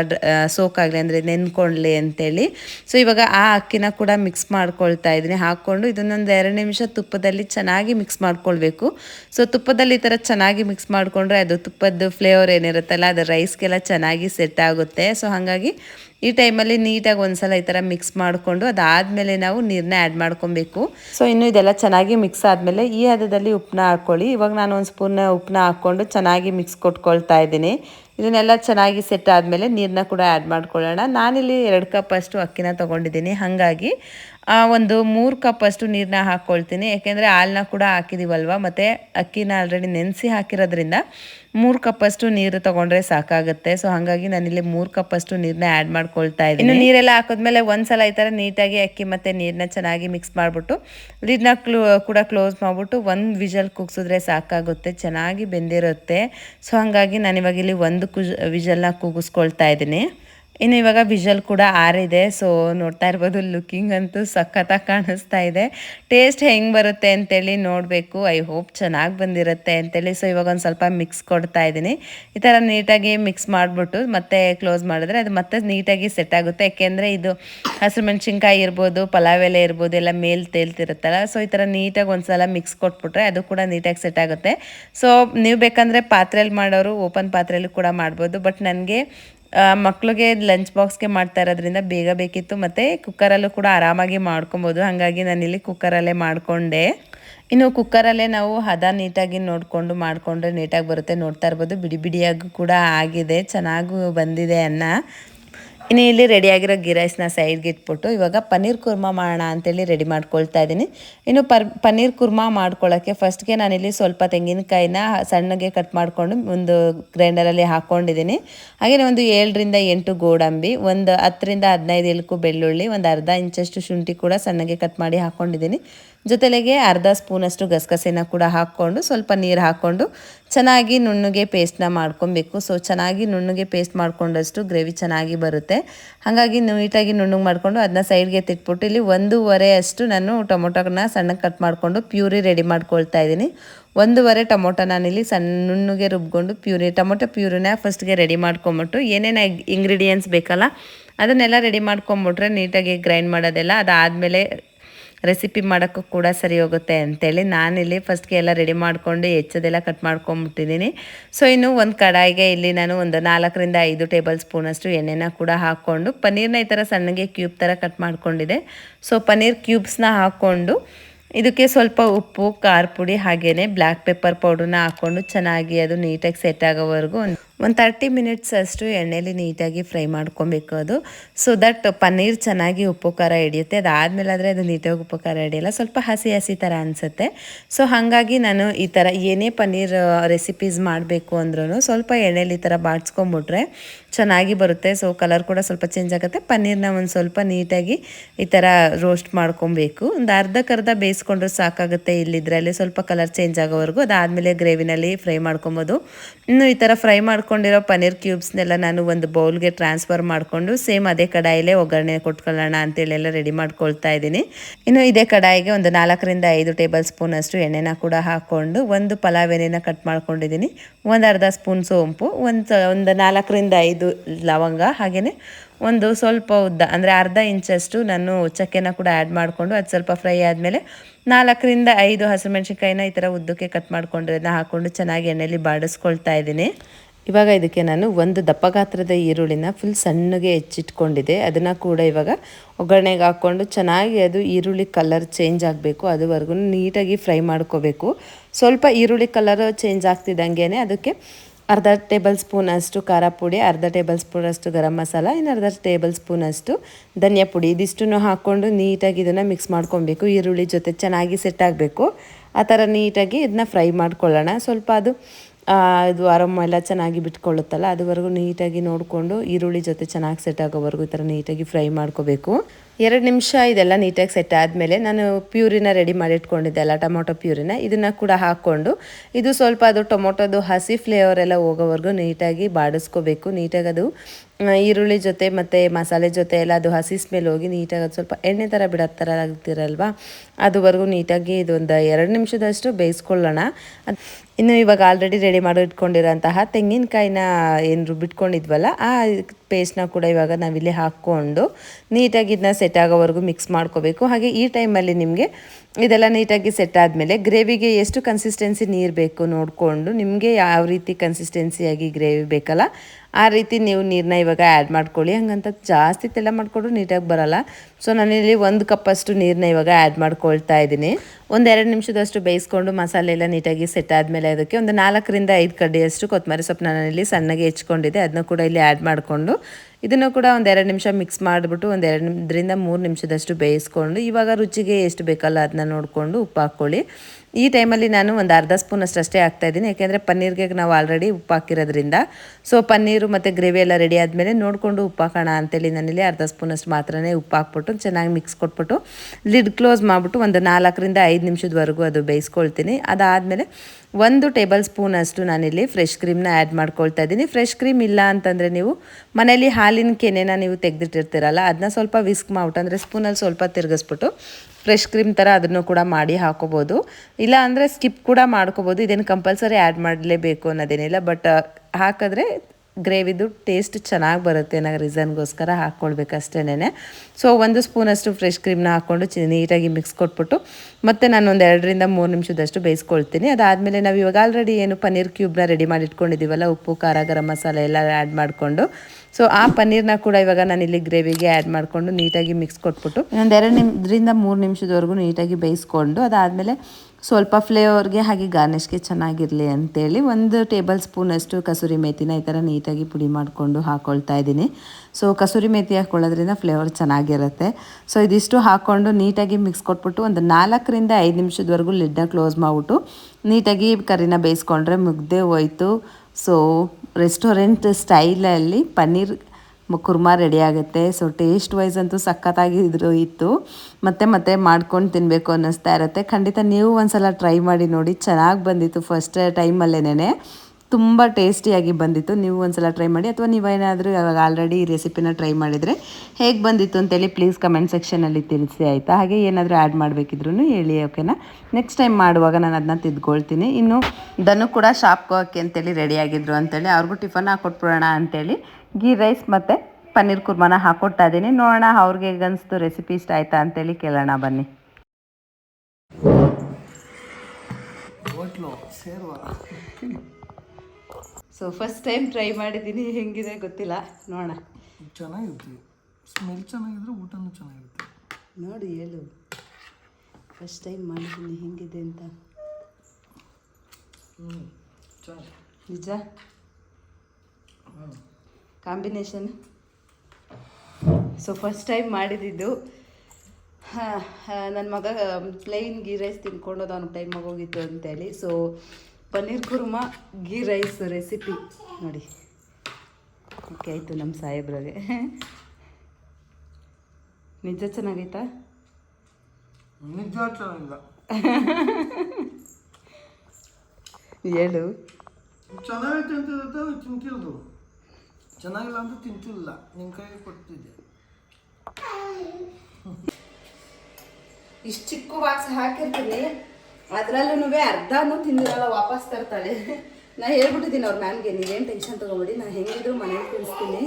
ಸೋಕಾಗಲಿ ಅಂದರೆ ನೆನ್ಕೊಳ್ಳಿ ಅಂತೇಳಿ. ಸೊ ಇವಾಗ ಆ ಅಕ್ಕಿನ ಕೂಡ ಮಿಕ್ಸ್ ಮಾಡ್ಕೊಳ್ತಾ ಇದ್ದೀನಿ. ಹಾಕ್ಕೊಂಡು ಇದನ್ನೊಂದು ಎರಡು ನಿಮಿಷ ತುಪ್ಪದಲ್ಲಿ ಚೆನ್ನಾಗಿ ಮಿಕ್ಸ್ ಮಾಡ್ಕೊಳ್ಬೇಕು. ಸೊ ತುಪ್ಪದಲ್ಲಿ ಈ ಥರ ಚೆನ್ನಾಗಿ ಮಿಕ್ಸ್ ಮಾಡಿಕೊಂಡ್ರೆ ಅದು ತುಪ್ಪದ ಫ್ಲೇವರ್ ಏನಿರುತ್ತಲ್ಲ, ಅದು ರೈಸ್ಗೆಲ್ಲ ಚೆನ್ನಾಗಿ ಸೆಟ್ ಆಗುತ್ತೆ. ಸೊ ಹಾಗಾಗಿ ಈ ಟೈಮಲ್ಲಿ ನೀಟಾಗಿ ಒಂದ್ಸಲ ಈ ಥರ ಮಿಕ್ಸ್ ಮಾಡಿಕೊಂಡು ಅದಾದಮೇಲೆ ನಾವು ನೀರನ್ನ ಆ್ಯಡ್ ಮಾಡ್ಕೊಬೇಕು. ಸೊ ಇನ್ನು ಇದೆಲ್ಲ ಚೆನ್ನಾಗಿ ಮಿಕ್ಸ್ ಆದಮೇಲೆ ಈ ಹದದಲ್ಲಿ ಉಪ್ಪನ್ನ ಹಾಕ್ಕೊಳ್ಳಿ ಇವಾಗ ನಾನು ಒಂದು ಸ್ಪೂನ್ ಉಪ್ಪನ್ನ ಹಾಕ್ಕೊಂಡು ಚೆನ್ನಾಗಿ ಮಿಕ್ಸ್ ಕೊಟ್ಕೊಳ್ತಾ ಇದ್ದೀನಿ. ಇದನ್ನೆಲ್ಲ ಚೆನ್ನಾಗಿ ಸೆಟ್ ಆದಮೇಲೆ ನೀರನ್ನ ಕೂಡ ಆ್ಯಡ್ ಮಾಡ್ಕೊಳ್ಳೋಣ. ನಾನಿಲ್ಲಿ ಎರಡು ಕಪ್ ಅಷ್ಟು ಅಕ್ಕಿನ ತೊಗೊಂಡಿದ್ದೀನಿ. ಹಾಗಾಗಿ ಒಂದು ಮೂರು ಕಪ್ ಅಷ್ಟು ನೀರನ್ನ ಹಾಕ್ಕೊಳ್ತೀನಿ ಯಾಕೆಂದರೆ ಹಾಲನ್ನ ಕೂಡ ಹಾಕಿದ್ದೀವಲ್ವ ಮತ್ತು ಅಕ್ಕಿನ ಆಲ್ರೆಡಿ ನೆನೆಸಿ ಹಾಕಿರೋದ್ರಿಂದ ಮೂರು ಕಪ್ಪಷ್ಟು ನೀರು ತೊಗೊಂಡ್ರೆ ಸಾಕಾಗುತ್ತೆ. ಸೊ ಹಾಗಾಗಿ ನಾನಿಲ್ಲಿ ಮೂರು ಕಪ್ಪಷ್ಟು ನೀರನ್ನ ಆ್ಯಡ್ ಮಾಡ್ಕೊಳ್ತಾ ಇದ್ದೀನಿ. ನೀರೆಲ್ಲ ಹಾಕಿದ್ಮೇಲೆ ಒಂದ್ಸಲ ಈ ಥರ ನೀಟಾಗಿ ಅಕ್ಕಿ ಮತ್ತು ನೀರನ್ನ ಚೆನ್ನಾಗಿ ಮಿಕ್ಸ್ ಮಾಡಿಬಿಟ್ಟು ಲಿಡ್ನ ಕ್ಲೂ ಕೂಡ ಕ್ಲೋಸ್ ಮಾಡಿಬಿಟ್ಟು ಒಂದು ವಿಜಲ್ ಕುಗ್ಸಿದ್ರೆ ಸಾಕಾಗುತ್ತೆ, ಚೆನ್ನಾಗಿ ಬೆಂದಿರುತ್ತೆ. ಸೊ ಹಾಗಾಗಿ ನಾನಿವಾಗ ಇಲ್ಲಿ ಒಂದು ಕುಜ್ ವಿಜಲ್ನ ಕೂಗಿಸ್ಕೊಳ್ತಾ ಇದ್ದೀನಿ. ಇನ್ನು ಇವಾಗ ವಿಜಲ್ ಕೂಡ ಆರಿದೆ ಸೊ ನೋಡ್ತಾ ಇರ್ಬೋದು ಲುಕ್ಕಿಂಗ್ ಅಂತೂ ಸಖತ್ತಾಗಿ ಕಾಣಿಸ್ತಾ ಇದೆ. ಟೇಸ್ಟ್ ಹೆಂಗೆ ಬರುತ್ತೆ ಅಂತೇಳಿ ನೋಡಬೇಕು. ಐ ಹೋಪ್ ಚೆನ್ನಾಗಿ ಬಂದಿರುತ್ತೆ ಅಂತೇಳಿ. ಸೊ ಇವಾಗ ಒಂದು ಸ್ವಲ್ಪ ಮಿಕ್ಸ್ ಕೊಡ್ತಾ ಇದ್ದೀನಿ. ಈ ಥರ ನೀಟಾಗಿ ಮಿಕ್ಸ್ ಮಾಡಿಬಿಟ್ಟು ಮತ್ತೆ ಕ್ಲೋಸ್ ಮಾಡಿದ್ರೆ ಅದು ಮತ್ತೆ ನೀಟಾಗಿ ಸೆಟ್ ಆಗುತ್ತೆ. ಯಾಕೆಂದರೆ ಇದು ಹಸಿರು ಮೆಣಸಿನ್ಕಾಯಿ ಇರ್ಬೋದು, ಪಲಾವ್ ಎಲೆ ಇರ್ಬೋದು, ಎಲ್ಲ ಮೇಲೆ ತೇಲ್ತಿರುತ್ತಲ್ಲ ಸೊ ಈ ಥರ ನೀಟಾಗಿ ಒಂದು ಸಲ ಮಿಕ್ಸ್ ಕೊಟ್ಬಿಟ್ರೆ ಅದು ಕೂಡ ನೀಟಾಗಿ ಸೆಟ್ ಆಗುತ್ತೆ. ಸೊ ನೀವು ಬೇಕಂದರೆ ಪಾತ್ರೆಯಲ್ಲಿ ಮಾಡೋರು ಓಪನ್ ಪಾತ್ರೆಯಲ್ಲಿ ಕೂಡ ಮಾಡ್ಬೋದು. ಬಟ್ ನನಗೆ ಮಕ್ಳಿಗೆ ಲಂಚ್ ಬಾಕ್ಸ್ಗೆ ಮಾಡ್ತಾ ಇರೋದ್ರಿಂದ ಬೇಗ ಬೇಕಿತ್ತು. ಮತ್ತು ಕುಕ್ಕರಲ್ಲೂ ಕೂಡ ಆರಾಮಾಗಿ ಮಾಡ್ಕೊಬೋದು. ಹಾಗಾಗಿ ನಾನಿಲ್ಲಿ ಕುಕ್ಕರಲ್ಲೇ ಮಾಡಿಕೊಂಡೆ. ಇನ್ನು ಕುಕ್ಕರಲ್ಲೇ ನಾವು ಹದ ನೀಟಾಗಿ ನೋಡಿಕೊಂಡು, ಮಾಡಿಕೊಂಡ್ರೆ ನೀಟಾಗಿ ಬರುತ್ತೆ. ನೋಡ್ತಾ ಇರ್ಬೋದು. ಬಿಡಿ ಬಿಡಿಯಾಗೂ ಕೂಡ ಆಗಿದೆ. ಚೆನ್ನಾಗೂ ಬಂದಿದೆ ಅನ್ನ. ಇನ್ನು ಇಲ್ಲಿ ರೆಡಿಯಾಗಿರೋ ಗಿರೈಸ್ನ ಸೈಡ್ಗೆ ಇಟ್ಬಿಟ್ಟು ಇವಾಗ ಪನ್ನೀರ್ ಕುರ್ಮಾ ಮಾಡೋಣ ಅಂತೇಳಿ ರೆಡಿ ಮಾಡ್ಕೊಳ್ತಾ ಇದ್ದೀನಿ. ಇನ್ನು ಪರ್, ಪನ್ನೀರ್ ಕುರ್ಮಾ ಮಾಡ್ಕೊಳ್ಳೋಕ್ಕೆ ಫಸ್ಟ್ಗೆ ನಾನಿಲ್ಲಿ ಸ್ವಲ್ಪ ತೆಂಗಿನಕಾಯಿನ ಸಣ್ಣಗೆ ಕಟ್ ಮಾಡಿಕೊಂಡು ಒಂದು ಗ್ರೈಂಡರಲ್ಲಿ ಹಾಕ್ಕೊಂಡಿದ್ದೀನಿ ಹಾಗೆಯೇ ಒಂದು ಏಳರಿಂದ ಎಂಟು ಗೋಡಂಬಿ, ಒಂದು ಹತ್ತರಿಂದ ಹದಿನೈದು ಎಲ್ಕು ಬೆಳ್ಳುಳ್ಳಿ, ಒಂದು ಅರ್ಧ ಇಂಚಷ್ಟು ಶುಂಠಿ ಕೂಡ ಸಣ್ಣಗೆ ಕಟ್ ಮಾಡಿ ಹಾಕ್ಕೊಂಡಿದ್ದೀನಿ ಜೊತೆಗೆ ಅರ್ಧ ಸ್ಪೂನಷ್ಟು ಗಸಗಸೆನ ಕೂಡ ಹಾಕ್ಕೊಂಡು ಸ್ವಲ್ಪ ನೀರು ಹಾಕ್ಕೊಂಡು ಚೆನ್ನಾಗಿ ನುಣ್ಣಗೆ ಪೇಸ್ಟ್ನ ಮಾಡ್ಕೊಬೇಕು. ಸೊ ಚೆನ್ನಾಗಿ ನುಣ್ಣಗೆ ಪೇಸ್ಟ್ ಮಾಡ್ಕೊಂಡಷ್ಟು ಗ್ರೇವಿ ಚೆನ್ನಾಗಿ ಬರುತ್ತೆ. ಹಾಗಾಗಿ ನೀಟಾಗಿ ನುಣ್ಣಗೆ ಮಾಡಿಕೊಂಡು ಅದನ್ನ ಸೈಡ್ಗೆ ತಿಟ್ಬಿಟ್ಟು ಇಲ್ಲಿ ಒಂದೂವರೆ ಅಷ್ಟು ನಾನು ಟೊಮೊಟೊನ ಸಣ್ಣಗೆ ಕಟ್ ಮಾಡಿಕೊಂಡು ಪ್ಯೂರಿ ರೆಡಿ ಮಾಡ್ಕೊಳ್ತಾ ಇದ್ದೀನಿ. ಒಂದೂವರೆ ಟೊಮೊಟೊ ನಾನಿಲ್ಲಿ ಸಣ್ಣ ನುಣ್ಣಗೆ ರುಬ್ಕೊಂಡು ಪ್ಯೂರಿ, ಟೊಮೊಟೊ ಪ್ಯೂರಿನ ಫಸ್ಟ್ಗೆ ರೆಡಿ ಮಾಡ್ಕೊಂಬಿಟ್ಟು ಏನೇನು ಇಂಗ್ರೀಡಿಯೆಂಟ್ಸ್ ಬೇಕಲ್ಲ ಅದನ್ನೆಲ್ಲ ರೆಡಿ ಮಾಡ್ಕೊಂಬಿಟ್ರೆ ನೀಟಾಗಿ ಗ್ರೈಂಡ್ ಮಾಡೋದೆಲ್ಲ ಅದಾದಮೇಲೆ ರೆಸಿಪಿ ಮಾಡೋಕ್ಕೂ ಕೂಡ ಸರಿ ಹೋಗುತ್ತೆ ಅಂತೇಳಿ ನಾನಿಲ್ಲಿ ಫಸ್ಟ್ಗೆ ಎಲ್ಲ ರೆಡಿ ಮಾಡಿಕೊಂಡು ಹೆಚ್ಚದೆಲ್ಲ ಕಟ್ ಮಾಡ್ಕೊಂಬಿಟ್ಟಿದ್ದೀನಿ. ಸೊ ಇನ್ನು ಒಂದು ಕಡಾಯಿಗೆ ಇಲ್ಲಿ ನಾನು ಒಂದು ನಾಲ್ಕರಿಂದ ಐದು ಟೇಬಲ್ ಸ್ಪೂನಷ್ಟು ಎಣ್ಣೆನ ಕೂಡ ಹಾಕ್ಕೊಂಡು ಪನ್ನೀರ್ನ ಈ ಥರ ಸಣ್ಣಗೆ ಕ್ಯೂಬ್ ಥರ ಕಟ್ ಮಾಡ್ಕೊಂಡಿದೆ ಸೊ ಪನ್ನೀರ್ ಕ್ಯೂಬ್ಸ್ನ ಹಾಕ್ಕೊಂಡು ಇದಕ್ಕೆ ಸ್ವಲ್ಪ ಉಪ್ಪು, ಖಾರ ಪುಡಿ ಹಾಗೆಯೇ ಬ್ಲ್ಯಾಕ್ ಪೆಪ್ಪರ್ ಪೌಡ್ರನ್ನ ಹಾಕ್ಕೊಂಡು ಚೆನ್ನಾಗಿ ಅದು ನೀಟಾಗಿ ಸೆಟ್ ಆಗೋವರೆಗೂ ಒಂದು ತರ್ಟಿ ಮಿನಿಟ್ಸ್ ಅಷ್ಟು ಎಣ್ಣೆಲಿ ನೀಟಾಗಿ ಫ್ರೈ ಮಾಡ್ಕೊಬೇಕು ಅದು ಸೊ ದಟ್ ಪನ್ನೀರ್ ಚೆನ್ನಾಗಿ ಉಪ್ಪು ಖಾರ ಹಿಡಿಯುತ್ತೆ. ಅದಾದಮೇಲೆ ಆದರೆ ಅದು ನೀಟಾಗಿ ಉಪ್ಪು ಖಾರ ಹಿಡಿಯಲ್ಲ. ಸ್ವಲ್ಪ ಹಸಿ ಹಸಿ ಥರ ಅನಿಸುತ್ತೆ. ಸೊ ಹಾಗಾಗಿ ನಾನು ಈ ಥರ ಏನೇ ಪನ್ನೀರ್ ರೆಸಿಪೀಸ್ ಮಾಡಬೇಕು ಅಂದ್ರೂ ಸ್ವಲ್ಪ ಎಣ್ಣೆಲಿ ಈ ಥರ ಬಾಡ್ಸ್ಕೊಂಬಿಟ್ರೆ ಚೆನ್ನಾಗಿ ಬರುತ್ತೆ. ಸೊ ಕಲರ್ ಕೂಡ ಸ್ವಲ್ಪ ಚೇಂಜ್ ಆಗುತ್ತೆ. ಪನ್ನೀರ್ನ ಒಂದು ಸ್ವಲ್ಪ ನೀಟಾಗಿ ಈ ಥರ ರೋಸ್ಟ್ ಮಾಡ್ಕೊಬೇಕು. ಒಂದು ಅರ್ಧಕ್ಕರ್ಧ ಬೇಯಿಸ್ಕೊಂಡ್ರೆ ಸಾಕಾಗುತ್ತೆ ಇಲ್ಲಿದ್ರಲ್ಲಿ. ಸ್ವಲ್ಪ ಕಲರ್ ಚೇಂಜ್ ಆಗೋವರೆಗೂ. ಅದಾದಮೇಲೆ ಗ್ರೇವಿನಲ್ಲಿ ಫ್ರೈ ಮಾಡ್ಕೊಬೋದು. ಇನ್ನು ಈ ಥರ ಫ್ರೈ ಮಾಡ್ಕೊಂಡಿರೋ ಪನ್ನೀರ್ ಕ್ಯೂಬ್ಸ್ನೆಲ್ಲ ನಾನು ಒಂದು ಬೌಲ್ಗೆ ಟ್ರಾನ್ಸ್ಫರ್ ಮಾಡಿಕೊಂಡು ಸೇಮ್ ಅದೇ ಕಡಾಯಿಲೇ ಒಗ್ಗರಣೆ ಕೊಟ್ಕೊಳ್ಳೋಣ ಅಂತೇಳಿ ಎಲ್ಲ ರೆಡಿ ಮಾಡ್ಕೊಳ್ತಾ ಇದ್ದೀನಿ. ಇನ್ನು ಇದೇ ಕಡಾಯಿಗೆ ಒಂದು ನಾಲ್ಕರಿಂದ ಐದು ಟೇಬಲ್ ಸ್ಪೂನ್ ಅಷ್ಟು ಎಣ್ಣೆನ ಕೂಡ ಹಾಕ್ಕೊಂಡು ಒಂದು ಪಲಾವ್ ಎಣ್ಣೆನ ಕಟ್ ಮಾಡ್ಕೊಂಡಿದ್ದೀನಿ. ಒಂದು ಅರ್ಧ ಸ್ಪೂನ್ ಸೋಂಪು, ಒಂದು ಒಂದು ನಾಲ್ಕರಿಂದ ಐದು ಲವಂಗ ಹಾಗೆಯೇ ಒಂದು ಸ್ವಲ್ಪ ಉದ್ದ, ಅಂದರೆ ಅರ್ಧ ಇಂಚಷ್ಟು ನಾನು ಚಕ್ಕೆನ ಕೂಡ ಆ್ಯಡ್ ಮಾಡಿಕೊಂಡು ಅದು ಸ್ವಲ್ಪ ಫ್ರೈ ಆದಮೇಲೆ ನಾಲ್ಕರಿಂದ ಐದು ಹಸಿಮೆಣ್ಸಿನ್ಕಾಯಿನ ಈ ಥರ ಉದ್ದಕ್ಕೆ ಕಟ್ ಮಾಡ್ಕೊಂಡಿರೋದನ್ನ ಹಾಕ್ಕೊಂಡು ಚೆನ್ನಾಗಿ ಎಣ್ಣೆಯಲ್ಲಿ ಬಾಡಿಸ್ಕೊಳ್ತಾ ಇದ್ದೀನಿ. ಇವಾಗ ಇದಕ್ಕೆ ನಾನು ಒಂದು ದಪ್ಪ ಗಾತ್ರದ ಈರುಳ್ಳಿನ ಫುಲ್ ಸಣ್ಣಗೆ ಹೆಚ್ಚಿಟ್ಕೊಂಡಿದ್ದೆ ಅದನ್ನು ಕೂಡ ಇವಾಗ ಒಗ್ಗರಣೆಗೆ ಹಾಕ್ಕೊಂಡು ಚೆನ್ನಾಗಿ ಅದು ಈರುಳ್ಳಿ ಕಲರ್ ಚೇಂಜ್ ಆಗಬೇಕು. ಅದುವರೆಗೂ ನೀಟಾಗಿ ಫ್ರೈ ಮಾಡ್ಕೋಬೇಕು. ಸ್ವಲ್ಪ ಈರುಳ್ಳಿ ಕಲರ್ ಚೇಂಜ್ ಆಗ್ತಿದ್ದಂಗೆ ಅದಕ್ಕೆ ಅರ್ಧ ಟೇಬಲ್ ಸ್ಪೂನ್ ಅಷ್ಟು ಖಾರ ಪುಡಿ, ಅರ್ಧ ಟೇಬಲ್ ಸ್ಪೂನ್ ಅಷ್ಟು ಗರಂ ಮಸಾಲ, ಇನ್ನು ಅರ್ಧ ಟೇಬಲ್ ಸ್ಪೂನ್ ಅಷ್ಟು ಧನಿಯಾ ಪುಡಿ. ಇದಿಷ್ಟನ್ನು ಹಾಕ್ಕೊಂಡು ನೀಟಾಗಿ ಇದನ್ನು ಮಿಕ್ಸ್ ಮಾಡ್ಕೊಬೇಕು. ಈರುಳ್ಳಿ ಜೊತೆ ಚೆನ್ನಾಗಿ ಸೆಟ್ ಆಗಬೇಕು. ಆ ಥರ ನೀಟಾಗಿ ಇದನ್ನ ಫ್ರೈ ಮಾಡ್ಕೊಳ್ಳೋಣ. ಸ್ವಲ್ಪ ಅದು ಇದು ಅರಮ್ಮ ಎಲ್ಲ ಚೆನ್ನಾಗಿ ಬಿಟ್ಕೊಳ್ಳುತ್ತಲ್ಲ, ಅದುವರೆಗೂ ನೀಟಾಗಿ ನೋಡಿಕೊಂಡು ಈರುಳ್ಳಿ ಜೊತೆ ಚೆನ್ನಾಗಿ ಸೆಟ್ ಆಗೋವರೆಗೂ ಈ ಥರ ನೀಟಾಗಿ ಫ್ರೈ ಮಾಡ್ಕೋಬೇಕು. ಎರಡು ನಿಮಿಷ ಇದೆಲ್ಲ ನೀಟಾಗಿ ಸೆಟ್ ಆದಮೇಲೆ ನಾನು ಪ್ಯೂರಿನ ರೆಡಿ ಮಾಡಿ ಇಟ್ಕೊಂಡಿದ್ದೆ ಅಲ್ಲ, ಟೊಮೊಟೊ ಪ್ಯೂರಿನ. ಇದನ್ನು ಕೂಡ ಹಾಕ್ಕೊಂಡು, ಇದು ಸ್ವಲ್ಪ ಅದು ಟೊಮೊಟೊದು ಹಸಿ ಫ್ಲೇವರ್ ಎಲ್ಲ ಹೋಗೋವರೆಗೂ ನೀಟಾಗಿ ಬಾಡಿಸ್ಕೋಬೇಕು. ನೀಟಾಗಿ ಅದು ಈರುಳ್ಳಿ ಜೊತೆ ಮತ್ತು ಮಸಾಲೆ ಜೊತೆ ಎಲ್ಲ ಅದು ಹಸಿ ಸ್ಮೆಲ್ ಹೋಗಿ ನೀಟಾಗಿ ಅದು ಸ್ವಲ್ಪ ಎಣ್ಣೆ ಥರ ಬಿಡೋ ಥರ ಆಗ್ತಿರಲ್ವ? ಅದುವರೆಗೂ ನೀಟಾಗಿ ಇದೊಂದು ಎರಡು ನಿಮಿಷದಷ್ಟು ಬೇಯಿಸ್ಕೊಳ್ಳೋಣ. ಇನ್ನು ಇವಾಗ ಆಲ್ರೆಡಿ ರೆಡಿ ಮಾಡಿ ಇಟ್ಕೊಂಡಿರೋಂತಹ ತೆಂಗಿನಕಾಯಿನ ಏನು ಬಿಟ್ಕೊಂಡಿದ್ವಲ್ಲ, ಆ ಪೇಸ್ಟ್ನ ಕೂಡ ಇವಾಗ ನಾವಿಲ್ಲಿ ಹಾಕ್ಕೊಂಡು ನೀಟಾಗಿ ಇದನ್ನ ಸೆಟ್ ಆಗೋವರೆಗೂ ಮಿಕ್ಸ್ ಮಾಡ್ಕೋಬೇಕು. ಹಾಗೆ ಈ ಟೈಮಲ್ಲಿ ನಿಮಗೆ ಇದೆಲ್ಲ ನೀಟಾಗಿ ಸೆಟ್ ಆದಮೇಲೆ ಗ್ರೇವಿಗೆ ಎಷ್ಟು ಕನ್ಸಿಸ್ಟೆನ್ಸಿ ನೀರು ಬೇಕು ನೋಡಿಕೊಂಡು ನಿಮಗೆ ಯಾವ ರೀತಿ ಕನ್ಸಿಸ್ಟೆನ್ಸಿಯಾಗಿ ಗ್ರೇವಿ ಬೇಕಲ್ಲ, ಆ ರೀತಿ ನೀವು ನೀರನ್ನ ಇವಾಗ ಆ್ಯಡ್ ಮಾಡ್ಕೊಳ್ಳಿ. ಹಂಗಂತ ಜಾಸ್ತಿ ತೆಲ್ಲ ಮಾಡಿಕೊಂಡು ನೀಟಾಗಿ ಬರಲ್ಲ. ಸೊ ನಾನಿಲ್ಲಿ ಒಂದು ಕಪ್ಪಷ್ಟು ನೀರನ್ನ ಇವಾಗ ಆ್ಯಡ್ ಮಾಡ್ಕೊಳ್ತಾ ಇದ್ದೀನಿ. ಒಂದು ಎರಡು ನಿಮಿಷದಷ್ಟು ಬೇಯಿಸ್ಕೊಂಡು ಮಸಾಲೆ ಎಲ್ಲ ನೀಟಾಗಿ ಸೆಟ್ ಆದಮೇಲೆ ಅದಕ್ಕೆ ಒಂದು ನಾಲ್ಕರಿಂದ ಐದು ಕಡ್ಡಿಯಷ್ಟು ಕೊತ್ತಂಬರಿ ಸೊಪ್ಪು ನಾನಿಲ್ಲಿ ಸಣ್ಣಗೆ ಹೆಚ್ಕೊಂಡಿದ್ದೆ. ಅದನ್ನ ಕೂಡ ಇಲ್ಲಿ ಆ್ಯಡ್ ಮಾಡಿಕೊಂಡು ಇದನ್ನು ಕೂಡ ಒಂದು ಎರಡು ನಿಮಿಷ ಮಿಕ್ಸ್ ಮಾಡಿಬಿಟ್ಟು ಒಂದು ಎರಡರಿಂದ ಮೂರು ನಿಮಿಷದಷ್ಟು ಬೇಯಿಸ್ಕೊಂಡು ಇವಾಗ ರುಚಿಗೆ ಎಷ್ಟು ಬೇಕಲ್ಲ ಅದನ್ನ ನೋಡಿಕೊಂಡು ಉಪ್ಪು ಹಾಕ್ಕೊಳ್ಳಿ. ಈ ಟೈಮಲ್ಲಿ ನಾನು ಒಂದು ಅರ್ಧ ಸ್ಪೂನ್ ಅಷ್ಟೇ ಹಾಕ್ತಾಯಿದ್ದೀನಿ ಯಾಕೆಂದರೆ ಪನ್ನೀರ್ಗೆ ನಾವು ಆಲ್ರೆಡಿ ಉಪ್ಪು ಹಾಕಿರೋದ್ರಿಂದ. ಸೊ ಪನ್ನೀರು ಮತ್ತು ಗ್ರೇವಿ ಎಲ್ಲ ರೆಡಿ ಆದಮೇಲೆ ನೋಡಿಕೊಂಡು ಉಪ್ಪು ಹಾಕೋಣ ಅಂತೇಳಿ ನಾನಿಲ್ಲಿ ಅರ್ಧ ಸ್ಪೂನಷ್ಟು ಮಾತ್ರನೇ ಉಪ್ಪು ಹಾಕ್ಬಿಟ್ಟು ಚೆನ್ನಾಗಿ ಮಿಕ್ಸ್ ಕೊಟ್ಬಿಟ್ಟು ಲಿಡ್ ಕ್ಲೋಸ್ ಮಾಡಿಬಿಟ್ಟು ಒಂದು ನಾಲ್ಕರಿಂದ ಐದು ನಿಮಿಷದವರೆಗೂ ಅದು ಬೇಯಿಸ್ಕೊಳ್ತೀನಿ. ಅದಾದಮೇಲೆ ಒಂದು ಟೇಬಲ್ ಸ್ಪೂನ್ ಅಷ್ಟು ನಾನಿಲ್ಲಿ ಫ್ರೆಶ್ ಕ್ರೀಮ್ನ ಆ್ಯಡ್ ಮಾಡ್ಕೊಳ್ತಾ ಇದ್ದೀನಿ. ಫ್ರೆಶ್ ಕ್ರೀಮ್ ಇಲ್ಲ ಅಂತಂದರೆ ನೀವು ಮನೇಲಿ ಹಾಲಿನ ಕೆನೆನ ನೀವು ತೆಗೆದಿಟ್ಟಿರ್ತೀರಲ್ಲ ಅದನ್ನ ಸ್ವಲ್ಪ ವಿಸ್ಕ್ ಮಾಡ್ಬಿಟ್ಟು ಅಂದರೆ ಸ್ಪೂನಲ್ಲಿ ಸ್ವಲ್ಪ ತಿರುಗಿಸ್ಬಿಟ್ಟು ಫ್ರೆಶ್ ಕ್ರೀಮ್ ಥರ ಅದನ್ನು ಕೂಡ ಮಾಡಿ ಹಾಕೋಬೋದು. ಇಲ್ಲ ಅಂದರೆ ಸ್ಕಿಪ್ ಕೂಡ ಮಾಡ್ಕೋಬೋದು. ಇದೇನು ಕಂಪಲ್ಸರಿ ಆ್ಯಡ್ ಮಾಡಲೇಬೇಕು ಅನ್ನೋದೇನಿಲ್ಲ ಬಟ್ ಹಾಕಿದ್ರೆ ಗ್ರೇವಿದು ಟೇಸ್ಟ್ ಚೆನ್ನಾಗಿ ಬರುತ್ತೆ ಅನ್ನೋ ರೀಸನ್ಗೋಸ್ಕರ ಹಾಕ್ಕೊಳ್ಬೇಕಷ್ಟೇನೆ ಸೊ ಒಂದು ಸ್ಪೂನಷ್ಟು ಫ್ರೆಶ್ ಕ್ರೀಮ್ನ ಹಾಕ್ಕೊಂಡು ನೀಟಾಗಿ ಮಿಕ್ಸ್ ಕೊಟ್ಬಿಟ್ಟು, ಮತ್ತು ನಾನು ಒಂದು ಎರಡರಿಂದ ಮೂರು ನಿಮಿಷದಷ್ಟು ಬೇಯಿಸ್ಕೊಳ್ತೀನಿ. ಅದಾದಮೇಲೆ ನಾವು ಇವಾಗ ಆಲ್ರೆಡಿ ಏನು ಪನ್ನೀರ್ ಕ್ಯೂಬ್ನ ರೆಡಿ ಮಾಡಿ ಇಟ್ಕೊಂಡಿದ್ದೀವಲ್ಲ ಉಪ್ಪು, ಖಾರ, ಗರಂ ಮಸಾಲೆ ಎಲ್ಲ ಆ್ಯಡ್ ಮಾಡಿಕೊಂಡು. ಸೊ ಆ ಪನ್ನೀರ್ನ ಕೂಡ ಇವಾಗ ನಾನು ಇಲ್ಲಿ ಗ್ರೇವಿಗೆ ಆ್ಯಡ್ ಮಾಡಿಕೊಂಡು ನೀಟಾಗಿ ಮಿಕ್ಸ್ ಕೊಟ್ಬಿಟ್ಟು ಒಂದು ಎರಡು ನಿಮಿಷದಿಂದ ಮೂರು ನಿಮಿಷದವರೆಗೂ ನೀಟಾಗಿ ಬೇಯಿಸ್ಕೊಂಡು, ಅದಾದಮೇಲೆ ಸ್ವಲ್ಪ ಫ್ಲೇವರ್ಗೆ ಹಾಗೆ ಗಾರ್ನಿಷ್ಗೆ ಚೆನ್ನಾಗಿರಲಿ ಅಂತೇಳಿ ಒಂದು ಟೇಬಲ್ ಸ್ಪೂನಷ್ಟು ಕಸೂರಿ ಮೇಥಿನ ಈ ಥರ ನೀಟಾಗಿ ಪುಡಿ ಮಾಡಿಕೊಂಡು ಹಾಕ್ಕೊಳ್ತಾ ಇದ್ದೀನಿ. ಸೊ ಕಸೂರಿ ಮೇಥಿ ಹಾಕ್ಕೊಳ್ಳೋದ್ರಿಂದ ಫ್ಲೇವರ್ ಚೆನ್ನಾಗಿರುತ್ತೆ. ಸೊ ಇದಿಷ್ಟು ಹಾಕ್ಕೊಂಡು ನೀಟಾಗಿ ಮಿಕ್ಸ್ ಕೊಟ್ಬಿಟ್ಟು ಒಂದು ನಾಲ್ಕರಿಂದ ಐದು ನಿಮಿಷದವರೆಗೂ ಲಿಡ್ನ ಕ್ಲೋಸ್ ಮಾಡಿಬಿಟ್ಟು ನೀಟಾಗಿ ಕರಿನ ಬೇಯಿಸ್ಕೊಂಡ್ರೆ ಮುಗ್ದೇ ಹೋಯಿತು. ಸೊ ರೆಸ್ಟೋರೆಂಟ್ ಸ್ಟೈಲಲ್ಲಿ ಪನ್ನೀರ್ ಕುರ್ಮಾ ರೆಡಿ ಆಗುತ್ತೆ. ಸೊ ಟೇಸ್ಟ್ ವೈಸ್ ಅಂತೂ ಸಖತ್ತಾಗಿ ಇದ್ರು ಇತ್ತು. ಮತ್ತೆ ಮತ್ತೆ ಮಾಡ್ಕೊಂಡು ತಿನ್ನಬೇಕು ಅನ್ನಿಸ್ತಾ ಇರುತ್ತೆ. ಖಂಡಿತ ನೀವು ಒಂದ್ಸಲ ಟ್ರೈ ಮಾಡಿ ನೋಡಿ. ಚೆನ್ನಾಗಿ ಬಂದಿತ್ತು ಫಸ್ಟ್ ಟೈಮಲ್ಲೇನೆ ತುಂಬ ಟೇಸ್ಟಿಯಾಗಿ ಬಂದಿತ್ತು. ನೀವು ಒಂದ್ಸಲ ಟ್ರೈ ಮಾಡಿ ಅಥವಾ ನೀವೇನಾದರೂ ಆಲ್ರೆಡಿ ಈ ರೆಸಿಪಿನ ಟ್ರೈ ಮಾಡಿದರೆ ಹೇಗೆ ಬಂದಿತ್ತು ಅಂತೇಳಿ ಪ್ಲೀಸ್ ಕಮೆಂಟ್ ಸೆಕ್ಷನಲ್ಲಿ ತಿಳಿಸಿ ಆಯಿತಾ? ಹಾಗೆ ಏನಾದರೂ ಆ್ಯಡ್ ಮಾಡಬೇಕಿದ್ರು ಹೇಳಿ ಓಕೆನಾ ನೆಕ್ಸ್ಟ್ ಟೈಮ್ ಮಾಡುವಾಗ ನಾನು ಅದನ್ನ ತಿದ್ಕೊಳ್ತೀನಿ. ಇನ್ನು ದನು ಕೂಡ ಶಾಪ್ಗೆ ಅಂತೇಳಿ ರೆಡಿಯಾಗಿದ್ರು ಅಂತೇಳಿ. ಅವ್ರಿಗೂ ಟಿಫನ್ ಹಾಕ್ಕೊಟ್ಬಿಡೋಣ ಅಂತೇಳಿ. ಗೀ ರೈಸ್ ಮತ್ತು ಪನ್ನೀರ್ ಕುರ್ಮಾನ ಹಾಕ್ಕೊಡ್ತಾ ಇದ್ದೀನಿ. ನೋಡೋಣ ಅವ್ರಿಗೆ ಹೇಗೆ ಅನಿಸ್ತು ರೆಸಿಪಿ ಇಷ್ಟ ಆಯಿತಾ ಅಂತೇಳಿ ಕೇಳೋಣ ಬನ್ನಿ. ಸೇರುವ? ಸೊ ಫಸ್ಟ್ ಟೈಮ್ ಟ್ರೈ ಮಾಡಿದ್ದೀನಿ. ಹೆಂಗಿದೆ ಗೊತ್ತಿಲ್ಲ. ನೋಡೋಣ. ಚೆನ್ನಾಗಿರುತ್ತೆ. ಸ್ಮೆಲ್ ಚೆನ್ನಾಗಿದ್ರೆ ಊಟನೂ ಚೆನ್ನಾಗಿರುತ್ತೆ. ನೋಡಿ ಹೇಳು. ಫಸ್ಟ್ ಟೈಮ್ ಮಾಡಿದ್ದೀನಿ. ಹೆಂಗಿದೆ ಅಂತ. ನಿಜ? ಕಾಂಬಿನೇಷನ್ ಸೊ ಫಸ್ಟ್ ಟೈಮ್ ಮಾಡಿದ್ದು. ನನ್ನ ಮಗ ಪ್ಲೈನ್ ಗೀ ರೈಸ್ ತಿನ್ಕೊಂಡೋದು ಅವ್ನಿಗೆ ಟೈಮ್ ಆಗೋಗಿತ್ತು ಅಂತೇಳಿ. So paneer kurma ghee rice recipe ನೋಡಿ. ಓಕೆ ಆಯಿತು ನಮ್ಮ ಸಾಹೇಬ್ರಿಗೆ. ನಿಜ ಚೆನ್ನಾಗೈತಾ? ನಿಜ ಚೆನ್ನಾಗಿಲ್ಲ. ಹೇಳು. ಚೆನ್ನಾಗೈತೆ ಅಂತ ತಿಂತಿರೋದು ಚೆನ್ನಾಗಿಲ್ಲ ಅಂತ ತಿಂತಿಲ್ಲ. ನಿಮ್ಮ ಕೈಗೆ ಕೊಡ್ತಿದ್ದೆ. ಇಷ್ಟು ಚಿಕ್ಕ ಬಾಕ್ಸ್ ಹಾಕಿರ್ತೀನಿ ಅದರಲ್ಲೂ ಅರ್ಧನೂ ತಿಂದಿರಲ್ಲ, ವಾಪಸ್ ತರ್ತಾಳೆ. ನಾ ಹೇಳ್ಬಿಟ್ಟಿದ್ದೀನಿ ಅವ್ರ ಮ್ಯಾಮ್ಗೆ, ನೀವೇನು ಟೆನ್ಷನ್ ತೊಗೊಬೇಡಿ ನಾನು ಹೆಂಗಿದ್ರು ಮನೇಲಿ ತಿನ್ನಿಸ್ತೀನಿ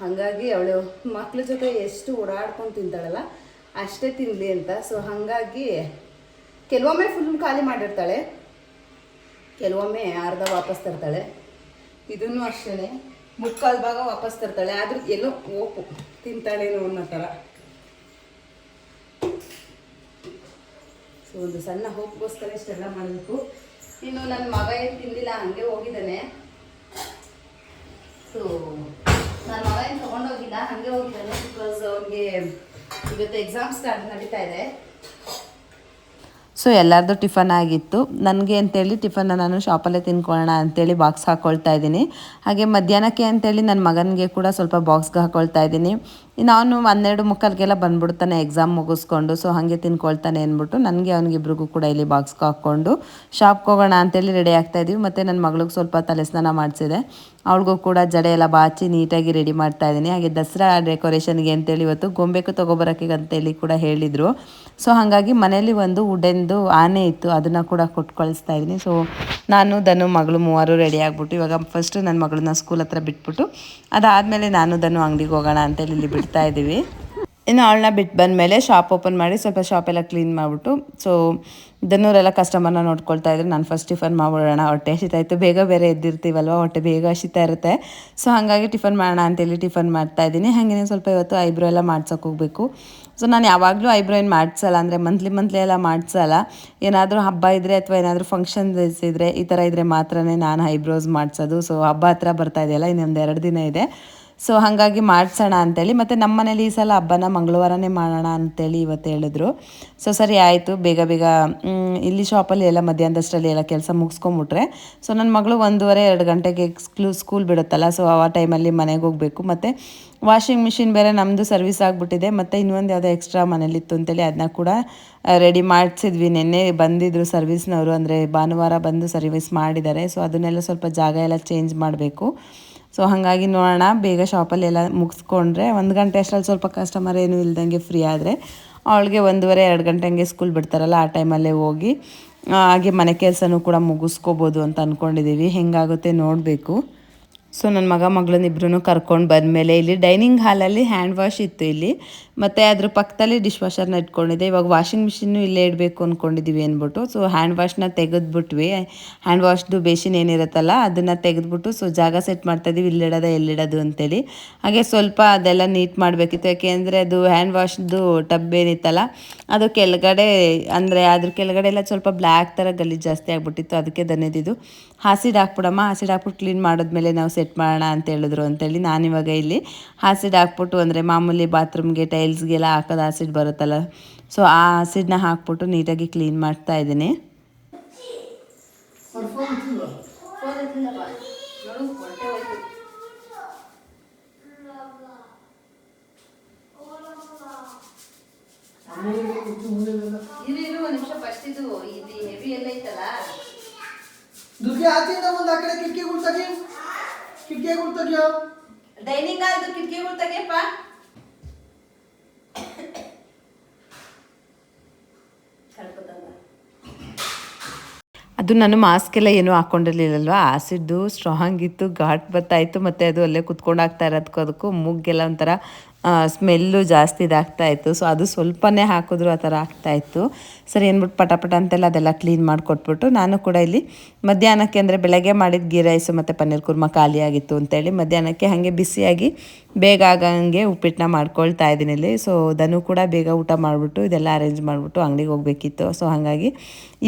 ಹಾಗಾಗಿ ಅವಳು ಮಕ್ಳ ಜೊತೆ ಎಷ್ಟು ಓಡಾಡ್ಕೊಂಡು ತಿಂತಾಳಲ್ಲ, ಅಷ್ಟೇ ತಿನ್ನಲಿ ಅಂತ. ಸೊ ಹಾಗಾಗಿ ಕೆಲವೊಮ್ಮೆ ಫುಲ್ ಖಾಲಿ ಮಾಡಿರ್ತಾಳೆ. ಕೆಲವೊಮ್ಮೆ ಅರ್ಧ ವಾಪಸ್ ತರ್ತಾಳೆ. ಇದನ್ನು ಅಷ್ಟೇ ಮುಕ್ಕಾಲು ಭಾಗ ವಾಪಸ್ ತರ್ತಾಳೆ. ಆದರೂ ಎಲ್ಲೋ ಓಪು ತಿಂತಾಳೇನೋ ಅನ್ನೋ ಥರ. ಸೊ ಒಂದು ಸಣ್ಣ ಹೋಪ್ಗೋಸ್ಕರ ಇಷ್ಟೆಲ್ಲ ಮಾಡಬೇಕು. ಇನ್ನು ನನ್ನ ಮಗ ಏನು ತಿಂದಿಲ್ಲ, ಹಂಗೆ ಹೋಗಿದ್ದಾನೆ. ಸೊ ನನ್ನ ಮಗ ಏನು ತೊಗೊಂಡೋಗಿಲ್ಲ, ಹಾಗೆ ಹೋಗಿದ್ದಾನೆ ಬಿಕಾಸ್ ಅವ್ರಿಗೆ ಇವತ್ತು ಎಕ್ಸಾಮ್ ಸ್ಟಾರ್ಟ್ ನಡೀತಾ ಇದೆ. ಸೊ ಎಲ್ಲರದು ಟಿಫನ್ ಆಗಿತ್ತು. ನನಗೆ ಅಂತೇಳಿ ಟಿಫನ್ನ ನಾನು ಶಾಪಲ್ಲೇ ತಿನ್ಕೊಳ್ಳೋಣ ಅಂತೇಳಿ ಬಾಕ್ಸ್ ಹಾಕ್ಕೊಳ್ತಾ ಇದ್ದೀನಿ. ಹಾಗೆ ಮಧ್ಯಾಹ್ನಕ್ಕೆ ಅಂತೇಳಿ ನನ್ನ ಮಗನಿಗೆ ಕೂಡ ಸ್ವಲ್ಪ ಬಾಕ್ಸ್ಗೆ ಹಾಕ್ಕೊಳ್ತಾ ಇದ್ದೀನಿ. ನಾನು ಹನ್ನೆರಡು ಮುಕ್ಕಾಲ್ಗೆಲ್ಲ ಬಂದ್ಬಿಡ್ತಾನೆ ಎಕ್ಸಾಮ್ ಮುಗಿಸ್ಕೊಂಡು. ಸೊ ಹಾಗೆ ತಿನ್ಕೊಳ್ತಾನೆ ಅಂದ್ಬಿಟ್ಟು ನನಗೆ ಅವನಿಗಿಬ್ರಿಗೂ ಕೂಡ ಇಲ್ಲಿ ಬಾಕ್ಸ್ಗೆ ಹಾಕ್ಕೊಂಡು ಶಾಪ್ಗೆ ಹೋಗೋಣ ಅಂತೇಳಿ ರೆಡಿ ಆಗ್ತಾ ಇದ್ದೀವಿ. ಮತ್ತು ನನ್ನ ಮಗಳಿಗೆ ಸ್ವಲ್ಪ ತಲೆ ಸ್ನಾನ ಮಾಡಿಸಿದೆ. ಅವಳಿಗೂ ಕೂಡ ಜಡೆ ಎಲ್ಲ ಬಾಚಿ ನೀಟಾಗಿ ರೆಡಿ ಮಾಡ್ತಾ ಇದ್ದೀನಿ. ಹಾಗೆ ದಸರಾ ಡೆಕೋರೇಷನ್ಗೆ ಅಂತೇಳಿ ಇವತ್ತು ಗೊಂಬೆಕು ತೊಗೊಬರೋಕ್ಕೆ ಅಂತೇಳಿ ಕೂಡ ಹೇಳಿದರು. ಸೊ ಹಾಗಾಗಿ ಮನೇಲಿ ಒಂದು ವುಡೆನ್ದು ಆನೆ ಇತ್ತು, ಅದನ್ನು ಕೂಡ ಕೊಟ್ಟು ಕಳಿಸ್ತಾ ಇದ್ದೀನಿ. ಸೊ ನಾನು ದನು ಮಗಳು ಮೂವರು ರೆಡಿ ಆಗಿಬಿಟ್ಟು, ಇವಾಗ ಫಸ್ಟು ನನ್ನ ಮಗಳನ್ನ ಸ್ಕೂಲ್ ಹತ್ರ ಬಿಟ್ಬಿಟ್ಟು, ಅದಾದಮೇಲೆ ನಾನು ದನು ಅಂಗಡಿಗೆ ಹೋಗೋಣ ಅಂತೇಳಿ ಇಲ್ಲಿ ಬಿಡ್ತಾ ಇದ್ದೀವಿ. ಇನ್ನು ಅವಳನ್ನ ಬಿಟ್ಟು ಬಂದಮೇಲೆ ಶಾಪ್ ಓಪನ್ ಮಾಡಿ ಸ್ವಲ್ಪ ಶಾಪ್ ಎಲ್ಲ ಕ್ಲೀನ್ ಮಾಡಿಬಿಟ್ಟು ಸೊ ದನ್ನೂರೆಲ್ಲ ಕಸ್ಟಮರ್ನ ನೋಡ್ಕೊಳ್ತಾ ಇದ್ರು. ನಾನು ಫಸ್ಟ್ ಟಿಫನ್ ಮಾಡೋಣ ಹೊಟ್ಟೆ ಹಸಿತಾಯಿತ್ತು ಬೇಗ ಬೇರೆ ಎದ್ದಿರ್ತೀವಲ್ವ, ಹೊಟ್ಟೆ ಬೇಗ ಹಸಿತಾ ಇರುತ್ತೆ. ಸೊ ಹಾಗಾಗಿ ಟಿಫನ್ ಮಾಡೋಣ ಅಂತೇಳಿ ಟಿಫನ್ ಮಾಡ್ತಾ ಇದ್ದೀನಿ. ಹಾಗೇನೆ ಸ್ವಲ್ಪ ಇವತ್ತು ಐಬ್ರೋ ಎಲ್ಲ ಮಾಡ್ಸೋಕೆ ಹೋಗಬೇಕು. ಸೊ ನಾನು ಯಾವಾಗಲೂ ಐಬ್ರೋ ಏನು ಮಾಡಿಸಲ್ಲ, ಅಂದರೆ ಮಂತ್ಲಿ ಮಂತ್ಲಿ ಎಲ್ಲ ಮಾಡಿಸಲ್ಲ. ಏನಾದರೂ ಹಬ್ಬ ಇದ್ದರೆ ಅಥವಾ ಏನಾದರೂ ಫಂಕ್ಷನ್ ಇದ್ದರೆ ಈ ಥರ ಇದ್ದರೆ ಮಾತ್ರನೇ ನಾನು ಐಬ್ರೋಸ್ ಮಾಡಿಸೋದು. ಸೊ ಹಬ್ಬ ಹತ್ರ ಬರ್ತಾ ಇದೆಯಲ್ಲ, ಇನ್ನೊಂದು ಎರಡು ದಿನ ಇದೆ. ಸೊ ಹಾಗಾಗಿ ಮಾಡಿಸೋಣ ಅಂತೇಳಿ, ಮತ್ತು ನಮ್ಮ ಮನೇಲಿ ಈ ಸಲ ಹಬ್ಬನ ಮಂಗಳವಾರನೇ ಮಾಡೋಣ ಅಂತೇಳಿ ಇವತ್ತು ಹೇಳಿದ್ರು. ಸೊ ಸರಿ ಆಯಿತು, ಬೇಗ ಬೇಗ ಇಲ್ಲಿ ಶಾಪಲ್ಲಿ ಎಲ್ಲ ಮಧ್ಯಾಹ್ನದಷ್ಟರಲ್ಲಿ ಎಲ್ಲ ಕೆಲಸ ಮುಗಿಸ್ಕೊಂಬಿಟ್ರೆ. ಸೊ ನನ್ನ ಮಗಳು ಒಂದೂವರೆ, ಎರಡು ಗಂಟೆಗೆ ಸ್ಕೂಲ್ ಸ್ಕೂಲ್ ಬಿಡುತ್ತಲ್ಲ ಸೊ ಆ ಟೈಮಲ್ಲಿ ಮನೆಗೆ ಹೋಗಬೇಕು. ಮತ್ತು ವಾಷಿಂಗ್ ಮಿಷಿನ್ ಬೇರೆ ನಮ್ಮದು ಸರ್ವಿಸ್ ಆಗಿಬಿಟ್ಟಿದೆ, ಮತ್ತು ಇನ್ನೊಂದು ಯಾವುದೋ ಎಕ್ಸ್ಟ್ರಾ ಮನೇಲಿತ್ತು ಅಂತೇಳಿ ಅದನ್ನ ಕೂಡ ರೆಡಿ ಮಾಡಿಸಿದ್ವಿ. ನಿನ್ನೆ ಬಂದಿದ್ದರು ಸರ್ವಿಸ್ನವರು ಅಂದರೆ ಭಾನುವಾರ ಬಂದು ಸರ್ವಿಸ್ ಮಾಡಿದ್ದಾರೆ. ಸೊ ಅದನ್ನೆಲ್ಲ ಸ್ವಲ್ಪ ಜಾಗ ಎಲ್ಲ ಚೇಂಜ್ ಮಾಡಬೇಕು. ಸೊ ಹಾಗಾಗಿ ನೋಡೋಣ. ಬೇಗ ಶಾಪಲ್ಲಿ ಎಲ್ಲ ಮುಗಿಸ್ಕೊಂಡ್ರೆ ಒಂದು ಗಂಟೆ ಅಷ್ಟರಲ್ಲಿ ಸ್ವಲ್ಪ ಕಸ್ಟಮರ್ ಏನು ಇಲ್ದಂಗೆ ಫ್ರೀ ಆದರೆ ಅವಳಿಗೆ ಒಂದೂವರೆ, ಎರಡು ಗಂಟೆ ಹಂಗೆ ಸ್ಕೂಲ್ ಬಿಡ್ತಾರಲ್ಲ, ಆ ಟೈಮಲ್ಲೇ ಹೋಗಿ ಹಾಗೆ ಮನೆ ಕೆಲಸನೂ ಕೂಡ ಮುಗಿಸ್ಕೋಬೋದು ಅಂತ ಅಂದ್ಕೊಂಡಿದ್ದೀವಿ ಹೆಂಗಾಗುತ್ತೆ ನೋಡಬೇಕು. ಸೊ ನನ್ನ ಮಗ ಮಗಳನ್ನ ಇಬ್ಬರೂ ಕರ್ಕೊಂಡು ಬಂದಮೇಲೆ ಇಲ್ಲಿ ಡೈನಿಂಗ್ ಹಾಲಲ್ಲಿ ಹ್ಯಾಂಡ್ ವಾಶ್ ಇತ್ತು ಇಲ್ಲಿ. ಮತ್ತು ಅದ್ರ ಪಕ್ಕದಲ್ಲಿ ಡಿಶ್ ವಾಷರ್ನ ಇಟ್ಕೊಂಡಿದ್ದೆ. ಇವಾಗ ವಾಷಿಂಗ್ ಮಿಷಿನ್ನು ಇಲ್ಲೇ ಇಡಬೇಕು ಅಂದ್ಕೊಂಡಿದ್ದೀವಿ ಅಂದ್ಬಿಟ್ಟು. ಸೊ ಹ್ಯಾಂಡ್ ವಾಶ್ನ ತೆಗೆದ್ಬಿಟ್ವಿ. ಹ್ಯಾಂಡ್ ವಾಶ್ದು ಬೇಸಿನ್ ಏನಿರುತ್ತಲ್ಲ, ಅದನ್ನು ತೆಗೆದ್ಬಿಟ್ಟು ಸೊ ಜಾಗ ಸೆಟ್ ಮಾಡ್ತಾ ಇದೀವಿ. ಇಲ್ಲಿಡೋದ ಎಲ್ಲಿಡೋದು ಅಂತೇಳಿ. ಹಾಗೆ ಸ್ವಲ್ಪ ಅದೆಲ್ಲ ನೀಟ್ ಮಾಡಬೇಕಿತ್ತು. ಯಾಕೆಂದರೆ ಅದು ಹ್ಯಾಂಡ್ ವಾಶ್ದು ಟಬ್ ಏನಿತ್ತಲ್ಲ, ಅದು ಕೆಳಗಡೆ, ಅಂದರೆ ಅದ್ರ ಕೆಳಗಡೆ ಎಲ್ಲ ಸ್ವಲ್ಪ ಬ್ಲ್ಯಾಕ್ ಥರ ಗಲೀಜು ಜಾಸ್ತಿ ಆಗಿಬಿಟ್ಟಿತ್ತು. ಅದಕ್ಕೆ ದನ್ನಿದ್ದು. ಹಾಸಿಡ್ ಹಾಕ್ಬಿಡಮ್ಮ, ಹಾಸಿಡ್ ಹಾಕ್ಬಿಟ್ಟು ಕ್ಲೀನ್ ಮಾಡಿದ್ಮೇಲೆ ನಾವು ಸೆಟ್ ಮಾಡೋಣ ಅಂತ ಹೇಳಿದ್ರು ಅಂತೇಳಿ ನಾನಿವಾಗ ಇಲ್ಲಿ ಹಾಸಿಡ್ ಹಾಕ್ಬಿಟ್ಟು ಅಂದರೆ ಮಾಮೂಲಿ ಬಾತ್ರೂಮ್ಗೆ ಟೈಲ್ಸ್ಗೆಲ್ಲ ಹಾಕೋದು ಆಸಿಡ್ ಬರುತ್ತಲ್ಲ ಸೊ ಆ ಆಸಿಡ್ನ ಹಾಕ್ಬಿಟ್ಟು ನೀಟಾಗಿ ಕ್ಲೀನ್ ಮಾಡ್ತಾ ಇದ್ದೀನಿ. ಇನ್ನೇನು ಒಂದು ನಿಮಿಷ ಫಸ್ಟ್ ಮುಂದೆಲ್ಲ ದುರ್ಗೆ ಆಚೆಯಿಂದ ಮುಂದೆ ಆ ಕಡೆ ಕಿಟಕಿಗಳು ತೆಗಿ. ಕಿಟಕಿಗಳು ತೆಗಿಯೋ. ಡೈನಿಂಗ್ ಹಾಲ್ದು ಕಿಟಕಿಗಳು ತೆಗಿಯಪ್ಪ. ಅದು ನಾನು ಮಾಸ್ಕ್ ಎಲ್ಲ ಏನೂ ಹಾಕ್ಕೊಂಡಿರ್ಲಿಲ್ಲಲ್ವ ಆಸಿಡ್ದು ಸ್ಟ್ರಾಂಗ್ ಇತ್ತು ಘಾಟ್ ಬರ್ತಾಯಿತ್ತು ಮತ್ತು ಅದು ಅಲ್ಲೇ ಕುತ್ಕೊಂಡು ಆಗ್ತಾ ಇರೋದಕ್ಕೂ ಅದಕ್ಕೂ ಮೂಗೆಲ್ಲ ಒಂಥರ ಸ್ಮೆಲ್ಲು ಜಾಸ್ತಿ ಇದಾಗ್ತಾ ಇತ್ತು. ಸೊ ಅದು ಸ್ವಲ್ಪನೇ ಹಾಕಿದ್ರು ಆ ಥರ ಆಗ್ತಾಯಿತ್ತು ಸರಿ ಅಂದ್ಬಿಟ್ಟು ಪಟಪಟ ಪಟ ಅಂತೆಲ್ಲ ಅದೆಲ್ಲ ಕ್ಲೀನ್ ಮಾಡಿಕೊಟ್ಬಿಟ್ಟು ನಾನು ಕೂಡ ಇಲ್ಲಿ ಮಧ್ಯಾಹ್ನಕ್ಕೆ ಅಂದರೆ ಬೆಳಗ್ಗೆ ಮಾಡಿದ ಗೀ ರೈಸು ಮತ್ತು ಪನ್ನೀರ್ ಕುರ್ಮ ಖಾಲಿಯಾಗಿತ್ತು ಅಂತೇಳಿ ಮಧ್ಯಾಹ್ನಕ್ಕೆ ಹಾಗೆ ಬಿಸಿಯಾಗಿ ಬೇಗ ಆಗಂಗೆ ಉಪ್ಪಿಟ್ಟನ್ನ ಮಾಡ್ಕೊಳ್ತಾ ಇದ್ದೀನಿ ಇಲ್ಲಿ. ಸೊ ದನು ಕೂಡ ಬೇಗ ಊಟ ಮಾಡಿಬಿಟ್ಟು ಇದೆಲ್ಲ ಅರೇಂಜ್ ಮಾಡಿಬಿಟ್ಟು ಅಂಗಡಿಗೆ ಹೋಗಬೇಕಿತ್ತು. ಸೊ ಹಾಗಾಗಿ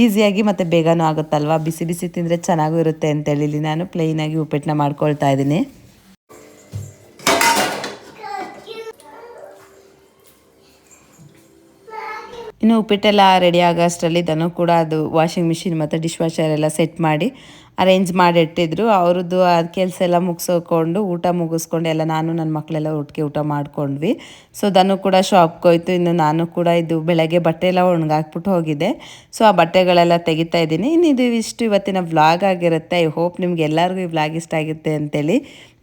ಈಸಿಯಾಗಿ ಮತ್ತು ಬೇಗನೂ ಆಗುತ್ತಲ್ವ? ಬಿಸಿ ಬಿಸಿ ತಿಂದರೆ ಚೆನ್ನಾಗೂ ಇರುತ್ತೆ ಅಂತೇಳಿ ಇಲ್ಲಿ ನಾನು ಪ್ಲೈನಾಗಿ ಉಪ್ಪಿಟ್ಟನ್ನ ಮಾಡ್ಕೊಳ್ತಾ ಇದ್ದೀನಿ. ಇನ್ನು ಉಪ್ಪಿಟ್ಟೆಲ್ಲ ರೆಡಿ ಆಗೋ ಅಷ್ಟರಲ್ಲಿ ಇದನ್ನು ಕೂಡ ಅದು ವಾಷಿಂಗ್ ಮಿಷಿನ್ ಮತ್ತು ಡಿಶ್ ವಾಷರ್ ಎಲ್ಲ ಸೆಟ್ ಮಾಡಿ ಅರೇಂಜ್ ಮಾಡಿಟ್ಟಿದ್ರು. ಅವ್ರದ್ದು ಅದು ಕೆಲಸ ಎಲ್ಲ ಮುಗಿಸ್ಕೊಂಡು ಊಟ ಮುಗಿಸ್ಕೊಂಡು ಎಲ್ಲ ನಾನು ನನ್ನ ಮಕ್ಕಳೆಲ್ಲ ಒಟ್ಟಿಗೆ ಊಟ ಮಾಡ್ಕೊಂಡ್ವಿ. ಸೊ ದನು ಕೂಡ ಶಾಪ್ಗೆ ಹೋಯ್ತು. ಇನ್ನು ನಾನು ಕೂಡ ಇದು ಬೆಳಗ್ಗೆ ಬಟ್ಟೆ ಎಲ್ಲ ಒಣಗಾಕ್ಬಿಟ್ಟು ಹೋಗಿದೆ ಸೊ ಆ ಬಟ್ಟೆಗಳೆಲ್ಲ ತೆಗಿತಾ ಇದ್ದೀನಿ. ಇನ್ನು ಇದು ಇಷ್ಟು ಇವತ್ತಿನ ವ್ಲಾಗ್ ಆಗಿರುತ್ತೆ. ಐ ಹೋಪ್ ನಿಮ್ಗೆ ಎಲ್ಲರಿಗೂ ಈ ವ್ಲಾಗ್ ಇಷ್ಟ ಆಗುತ್ತೆ ಅಂತೇಳಿ.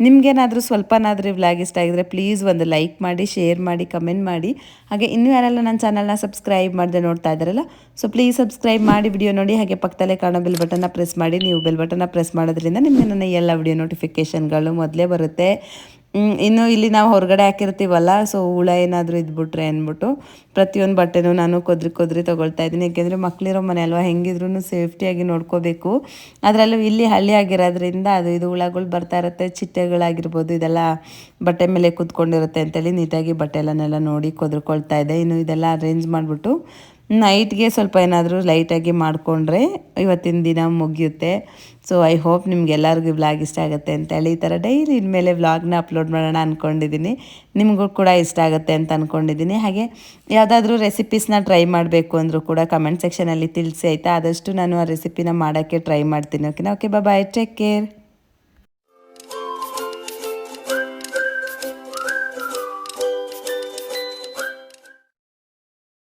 ನಿಮ್ಗೇನಾದರೂ ಸ್ವಲ್ಪನಾದರೂ ಈ ವ್ಲಾಗ್ ಇಷ್ಟ ಆಗಿದ್ರೆ ಪ್ಲೀಸ್ ಒಂದು ಲೈಕ್ ಮಾಡಿ ಶೇರ್ ಮಾಡಿ ಕಮೆಂಟ್ ಮಾಡಿ. ಹಾಗೆ ಇನ್ನೂ ಯಾರೆಲ್ಲ ನನ್ನ ಚಾನಲ್ನ ಸಬ್ಸ್ಕ್ರೈಬ್ ಮಾಡದೆ ನೋಡ್ತಾ ಇದ್ದಾರಲ್ಲ ಸೊ ಪ್ಲೀಸ್ ಸಬ್ಸ್ಕ್ರೈಬ್ ಮಾಡಿ. ವಿಡಿಯೋ ನೋಡಿ, ಹಾಗೆ ಪಕ್ಕದಲ್ಲೇ ಕಾಣೋ ಬೆಲ್ ಬಟನ್ನ ಪ್ರೆಸ್ ಮಾಡಿ. ನೀವು ಬೆಲ್ ಬಟನ್ನ ಪ್ರೆಸ್ ಮಾಡೋದ್ರಿಂದ ನಿಮಗೆ ನನ್ನ ಎಲ್ಲ ವಿಡಿಯೋ ನೋಟಿಫಿಕೇಷನ್ಗಳು ಮೊದಲೇ ಬರುತ್ತೆ. ಇನ್ನು ಇಲ್ಲಿ ನಾವು ಹೊರಗಡೆ ಹಾಕಿರ್ತೀವಲ್ಲ ಸೊ ಹುಳ ಏನಾದರೂ ಇದ್ಬಿಟ್ರೆ ಅಂದ್ಬಿಟ್ಟು ಪ್ರತಿಯೊಂದು ಬಟ್ಟೆನೂ ನಾನು ಕೊದ್ರಿ ಕೊದ್ರಿ ತೊಗೊಳ್ತಾ ಇದ್ದೀನಿ. ಯಾಕೆಂದರೆ ಮಕ್ಕಳಿರೋ ಮನೆ ಅಲ್ವಾ ಹೆಂಗಿದ್ರೂ ಸೇಫ್ಟಿಯಾಗಿ ನೋಡ್ಕೋಬೇಕು. ಅದರಲ್ಲೂ ಇಲ್ಲಿ ಹಳ್ಳಿ ಆಗಿರೋದ್ರಿಂದ ಅದು ಇದು ಹುಳಗಳು ಬರ್ತಾ ಇರುತ್ತೆ, ಚಿಟ್ಟೆಗಳಾಗಿರ್ಬೋದು, ಇದೆಲ್ಲ ಬಟ್ಟೆ ಮೇಲೆ ಕೂತ್ಕೊಂಡಿರುತ್ತೆ ಅಂತೇಳಿ ನೀಟಾಗಿ ಬಟ್ಟೆ ಎಲ್ಲನೆಲ್ಲ ನೋಡಿ ಕೊದ್ರಿಕೊಳ್ತಾ ಇದೆ. ಇನ್ನು ಇದೆಲ್ಲ ಅರೇಂಜ್ ಮಾಡಿಬಿಟ್ಟು ನೈಟ್ಗೆ ಸ್ವಲ್ಪ ಏನಾದರೂ ಲೈಟಾಗಿ ಮಾಡಿಕೊಂಡ್ರೆ ಇವತ್ತಿನ ದಿನ ಮುಗಿಯುತ್ತೆ. ಸೊ ಐ ಹೋಪ್ ನಿಮ್ಗೆಲ್ಲರಿಗೂ ವ್ಲಾಗ್ ಇಷ್ಟ ಆಗುತ್ತೆ ಅಂತೇಳಿ ಈ ಥರ ಡೈಲಿ ಇನ್ಮೇಲೆ ವ್ಲಾಗ್ನ ಅಪ್ಲೋಡ್ ಮಾಡೋಣ ಅಂದ್ಕೊಂಡಿದ್ದೀನಿ ನಿಮಗೂ ಕೂಡ ಇಷ್ಟ ಆಗುತ್ತೆ ಅಂತ ಅಂದ್ಕೊಂಡಿದ್ದೀನಿ ಹಾಗೆ ಯಾವುದಾದ್ರೂ ರೆಸಿಪೀಸ್ನ ಟ್ರೈ ಮಾಡಬೇಕು ಅಂದರೂ ಕೂಡ ಕಮೆಂಟ್ ಸೆಕ್ಷನಲ್ಲಿ ತಿಳಿಸಿ ಆಯಿತಾ? ಆದಷ್ಟು ನಾನು ಆ ರೆಸಿಪಿನ ಮಾಡೋಕ್ಕೆ ಟ್ರೈ ಮಾಡ್ತೀನಿ. ಓಕೆನಾ ಓಕೆ ಬಾಯ್ ಟೇಕ್ ಕೇರ್